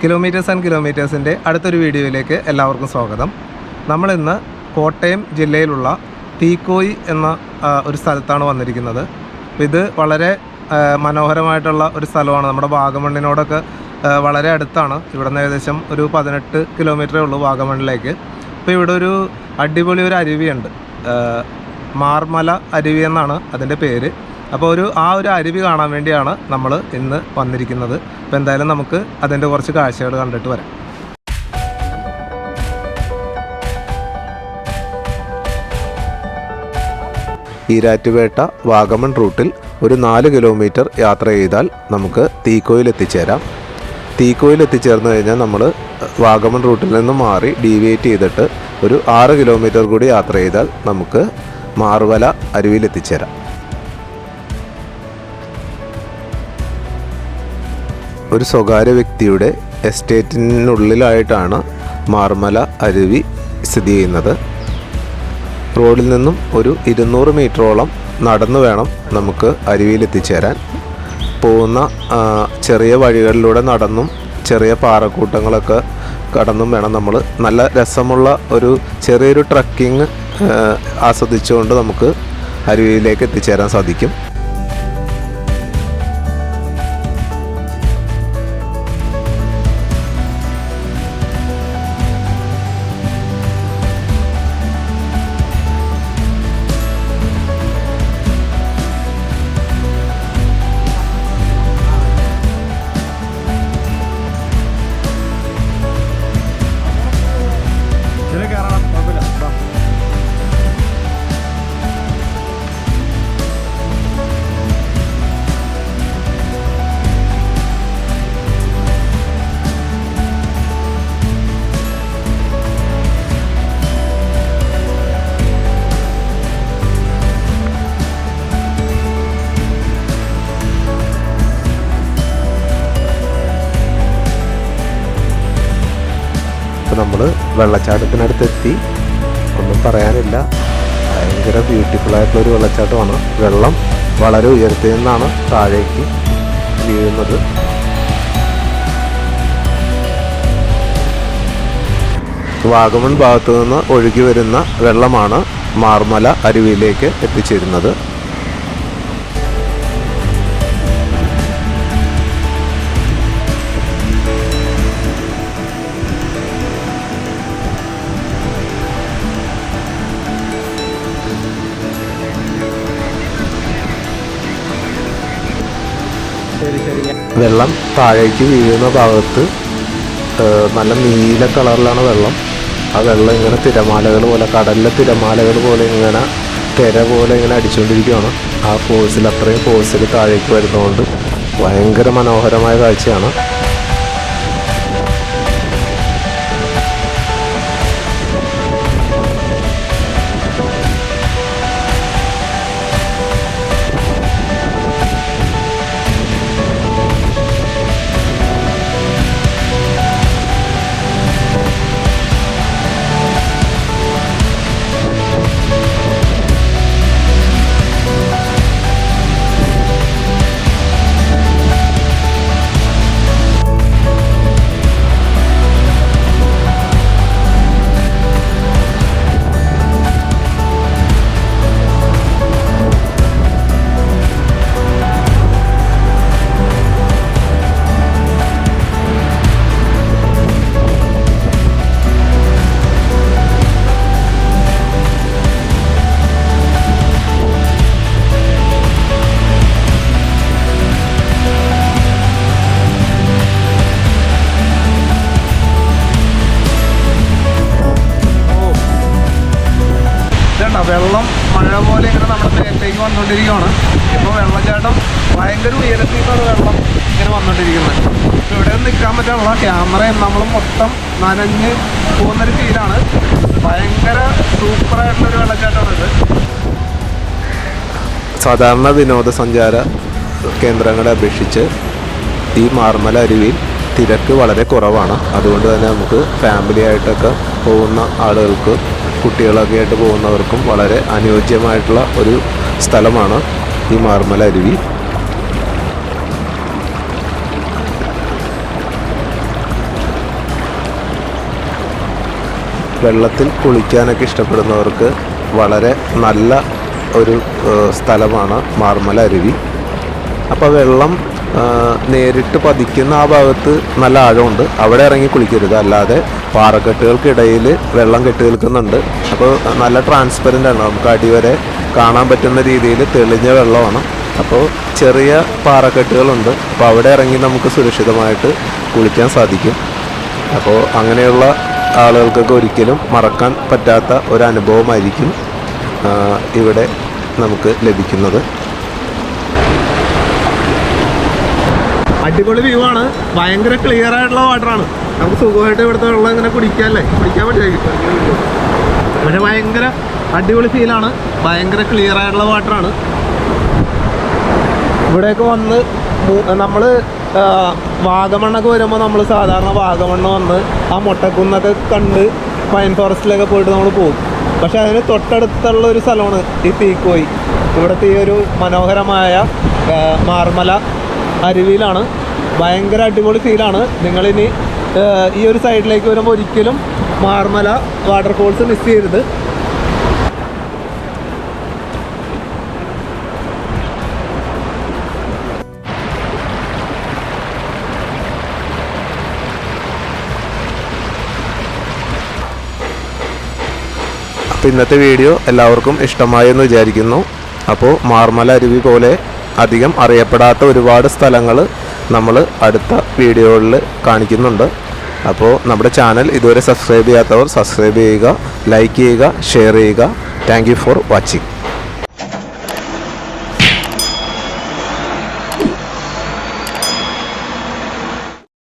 Kilometres and കിലോമീറ്റേഴ്സിന്റെ അടുത്തൊരു വീഡിയോയിലേക്ക് എല്ലാവർക്കും സ്വാഗതം. നമ്മളിന്ന് കോട്ടയം ജില്ലയിലുള്ള തീക്കോയി എന്ന ഒരു സ്ഥലത്താണ് വന്നിരിക്കുന്നത്. ഇത് വളരെ മനോഹരമായിട്ടുള്ള ഒരു സ്ഥലമാണ്. നമ്മുടെ വാഗമണ്ണിനോടൊക്കെ വളരെ അടുത്താണ്. ഇവിടെ നിന്ന് ഏകദേശം ഒരു പതിനെട്ട് കിലോമീറ്ററേ ഉള്ളൂ വാഗമണ്ണിലേക്ക്. അപ്പോൾ ഇവിടെ ഒരു അടിപൊളി ഒരു അരുവിയുണ്ട്. മാർമല അരുവി എന്നാണ് അതിന്റെ പേര്. അപ്പോൾ ഒരു ആ ഒരു അരുവി കാണാൻ വേണ്ടിയാണ് നമ്മൾ ഇന്ന് വന്നിരിക്കുന്നത്. അപ്പോൾ എന്തായാലും നമുക്ക് അതിന്റെ കുറച്ച് കാഴ്ചകൾ കണ്ടിട്ട് വരാം. ഈരാറ്റുപേട്ട വാഗമൺ റൂട്ടിൽ ഒരു നാല് കിലോമീറ്റർ യാത്ര ചെയ്താൽ നമുക്ക് തീക്കോയിൽ എത്തിച്ചേരാം. തീക്കോയിൽ എത്തിച്ചേർന്ന് കഴിഞ്ഞാൽ നമ്മൾ വാഗമൺ റൂട്ടിൽ നിന്ന് മാറി ഡീവിയേറ്റ് ചെയ്തിട്ട് ഒരു ആറ് കിലോമീറ്റർ കൂടി യാത്ര ചെയ്താൽ നമുക്ക് മാറുവല അരുവിയിൽ എത്തിച്ചേരാം. ഒരു സ്വകാര്യ വ്യക്തിയുടെ എസ്റ്റേറ്റിനുള്ളിലായിട്ടാണ് മാർമല അരുവി സ്ഥിതി ചെയ്യുന്നത്. റോഡിൽ നിന്നും ഒരു ഇരുന്നൂറ് മീറ്ററോളം നടന്നു വേണം നമുക്ക് അരുവിയിൽ എത്തിച്ചേരാൻ. പോകുന്ന ചെറിയ വഴികളിലൂടെ നടന്നും ചെറിയ പാറക്കൂട്ടങ്ങളൊക്കെ കടന്നും വേണം നമ്മൾ നല്ല രസമുള്ള ഒരു ചെറിയൊരു ട്രക്കിംഗ് ആസ്വദിച്ചുകൊണ്ട് നമുക്ക് അരുവിയിലേക്ക് എത്തിച്ചേരാൻ സാധിക്കും. അപ്പോൾ നമ്മൾ വെള്ളച്ചാട്ടത്തിനടുത്തെത്തി. ഒന്നും പറയാനില്ല. ഭയങ്കര ബ്യൂട്ടിഫുൾ ആയിട്ടുള്ള ഒരു വെള്ളച്ചാട്ടമാണ്. വെള്ളം വളരെ ഉയരത്തിൽ നിന്നാണ് താഴേക്ക് വീഴുന്നത്. വാഗമൺ ഭാഗത്തു നിന്ന് ഒഴുകി വരുന്ന വെള്ളമാണ് മാർമല അരുവിയിലേക്ക് എത്തിച്ചേരുന്നത്. വെള്ളം താഴേക്ക് വീഴുന്ന ഭാഗത്ത് നല്ല നീല കളറിലാണ് വെള്ളം. ആ വെള്ളം ഇങ്ങനെ തിരമാലകൾ പോലെ കടലിലെ തിരമാലകൾ പോലെ ഇങ്ങനെ തിര പോലെ ഇങ്ങനെ അടിച്ചുകൊണ്ടിരിക്കുകയാണ്. ആ ഫോഴ്സിൽ അത്രയും ഫോഴ്സിൽ താഴേക്ക് വരുന്നതുകൊണ്ട് ഭയങ്കര മനോഹരമായ കാഴ്ചയാണ്. വെള്ളം മഴ പോലെ ഇങ്ങനെ നമ്മുടെ മേത്തേക്ക് വന്നുകൊണ്ടിരിക്കുകയാണ് ഇപ്പോൾ വെള്ളച്ചാട്ടം ഭയങ്കര ഉയരത്തിൽ നിന്നാണ് വെള്ളം ഇങ്ങനെ വന്നുകൊണ്ടിരിക്കുന്നത് ഇപ്പോൾ ഇവിടെ നിൽക്കാൻ പറ്റാനുള്ള ക്യാമറയും നമ്മൾ മൊത്തം നനഞ്ഞ് പോകുന്നൊരു ഫീലാണ് ഭയങ്കര സൂപ്പറായിട്ടുള്ളൊരു വെള്ളച്ചാട്ടമാണ് ഇത്. സാധാരണ വിനോദസഞ്ചാര കേന്ദ്രങ്ങളെ അപേക്ഷിച്ച് ഈ മാർമല അരുവിയിൽ തിരക്ക് വളരെ കുറവാണ്. അതുകൊണ്ട് തന്നെ നമുക്ക് ഫാമിലി ആയിട്ടൊക്കെ പോകുന്ന ആളുകൾക്ക് കുട്ടികളൊക്കെ ആയിട്ട് പോകുന്നവർക്കും വളരെ അനുയോജ്യമായിട്ടുള്ള ഒരു സ്ഥലമാണ് ഈ മാർമല അരുവി. വെള്ളത്തിൽ കുളിക്കാനൊക്കെ ഇഷ്ടപ്പെടുന്നവർക്ക് വളരെ നല്ല ഒരു സ്ഥലമാണ് മാർമല അരുവി. അപ്പോൾ വെള്ളം നേരിട്ട് പതിക്കുന്ന ആ ഭാഗത്ത് നല്ല ആഴമുണ്ട്. അവിടെ ഇറങ്ങി കുളിക്കരുത്. അല്ലാതെ പാറക്കെട്ടുകൾക്കിടയിൽ വെള്ളം കെട്ടി നിൽക്കുന്നുണ്ട്. അപ്പോൾ നല്ല ട്രാൻസ്പെറന്റ് ആണ്. നമുക്ക് അടിവരെ കാണാൻ പറ്റുന്ന രീതിയിൽ തെളിഞ്ഞ വെള്ളമാണ്. അപ്പോൾ ചെറിയ പാറക്കെട്ടുകളുണ്ട്. അപ്പോൾ അവിടെ ഇറങ്ങി നമുക്ക് സുരക്ഷിതമായിട്ട് കുളിക്കാൻ സാധിക്കും. അപ്പോൾ അങ്ങനെയുള്ള ആളുകൾക്കൊക്കെ ഒരിക്കലും മറക്കാൻ പറ്റാത്ത ഒരു അനുഭവമായിരിക്കും ഇവിടെ നമുക്ക് ലഭിക്കുന്നത്. അടിപൊളി വ്യൂ ആണ്. ഭയങ്കര ക്ലിയർ ആയിട്ടുള്ള വാട്ടറാണ് നമുക്ക് സുഖമായിട്ട് ഇവിടുത്തെ വെള്ളം ഇങ്ങനെ കുടിക്കാല്ലേ? കുടിക്കാൻ പറ്റുമായിരിക്കും. പക്ഷെ ഭയങ്കര അടിപൊളി ഫീലാണ് ഭയങ്കര ക്ലിയർ ആയിട്ടുള്ള വാട്ടറാണ് ഇവിടെയൊക്കെ വന്ന് നമ്മൾ വാഗമണ്ണൊക്കെ വരുമ്പോൾ നമ്മൾ സാധാരണ വാഗമണ്ണ് വന്ന് ആ മുട്ടക്കുന്നൊക്കെ കണ്ട് പൈൻ ഫോറസ്റ്റിലൊക്കെ പോയിട്ട് നമ്മൾ പോകും പക്ഷെ അതിന് തൊട്ടടുത്തുള്ള ഒരു സ്ഥലമാണ് ഈ തീക്കോയി. ഇവിടുത്തെ ഈ ഒരു മനോഹരമായ മാർമല അരുവിയിലാണ് ഭയങ്കര അടിപൊളി ഫീലാണ് നിങ്ങളിനി ഈ ഒരു സൈഡിലേക്ക് വരുമ്പോൾ ഒരിക്കലും മാർമല വാട്ടർഫോൾസ് മിസ് ചെയ്യരുത്. ഇന്നത്തെ വീഡിയോ എല്ലാവർക്കും ഇഷ്ടമായി എന്ന് വിചാരിക്കുന്നു. അപ്പോൾ മാർമല അരുവി പോലെ അധികം അറിയപ്പെടാത്ത ഒരുപാട് സ്ഥലങ്ങൾ നമ്മൾ അടുത്ത വീഡിയോകളിൽ കാണിക്കുന്നുണ്ട്. അപ്പോൾ നമ്മുടെ ചാനൽ ഇതുവരെ സബ്സ്ക്രൈബ് ചെയ്യാത്തവർ സബ്സ്ക്രൈബ് ചെയ്യുക ലൈക്ക് ചെയ്യുക ഷെയർ ചെയ്യുക. Thank for watching.